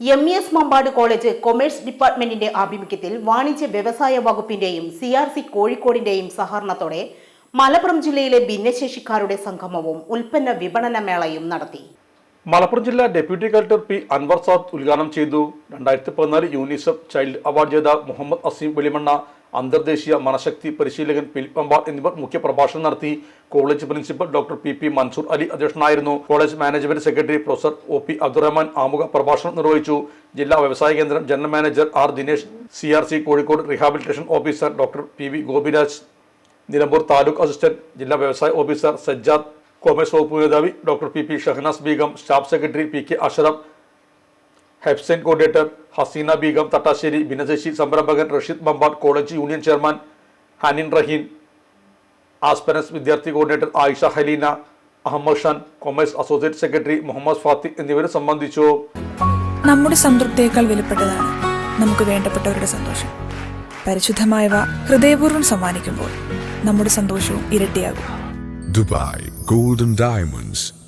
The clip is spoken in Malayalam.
M E S Mampad college commerce ഡിപ്പാർട്ട്മെന്റിന്റെ ആഭിമുഖ്യത്തിൽ വാണിജ്യ വ്യവസായ വകുപ്പിന്റെയും സി ആർ സി കോഴിക്കോടിന്റെയും സഹകരണത്തോടെ മലപ്പുറം ജില്ലയിലെ ഭിന്നശേഷിക്കാരുടെ സംഗമവും ഉൽപ്പന്ന വിപണന മേളയും നടത്തി. മലപ്പുറം ജില്ലാ deputy collector P Anwar Saad ഉദ്ഘാടനം ചെയ്തു. രണ്ടായിരത്തി പതിനാല് യൂണിസെഫ് ചൈൽഡ് അവാർഡ് ജേതാവ് മുഹമ്മദ് അസീം വെളിമണ്ണ അന്തർദേശീയ മനഃശക്തി പരിശീലകൻ ഫിലിപ്പ് അമ്പാർ എന്നിവർ മുഖ്യ പ്രഭാഷണം നടത്തി. College principal doctor P P Mansoor Ali അധ്യക്ഷനായിരുന്നു. College management secretary professor O P Abdurahman ആമുഖ പ്രഭാഷണം നിർവഹിച്ചു. ജില്ലാ വ്യവസായ കേന്ദ്രം general manager R Dinesh C R C Kozhikode rehabilitation officer doctor P V Gopiraj Nilambur taluk assistant ജില്ലാ വ്യവസായ ഓഫീസർ സജ്ജാദ് കോമേഴ്സ് വകുപ്പ് മേധാവി doctor P P Shahanas Begum staff secretary P K Ashraf Hefsain coordinator Haseena Begum Thattassery ഭിന്നശേഷി സംരംഭകൻ Rasheed Mampad college union chairman Hanin Raheen ആസ്പെറൻസ് വിദ്യാർത്ഥി coordinator Ayisha Haleena Ahammed Shan commerce associate secretary Muhammed Fathi എന്നിവരെ സംബന്ധിച്ചു. നമ്മുടെ സംതൃപ്തിയേക്കാൾ വിലപ്പെട്ടതാണ് നമുക്ക് വേണ്ടപ്പെട്ടവരുടെ സന്തോഷം. പരിശുദ്ധമായവ ഹൃദയപൂർവം സമ്മാനിക്കുമ്പോൾ നമ്മുടെ സന്തോഷവും ഇരട്ടിയാകും. Dubai golden Diamonds,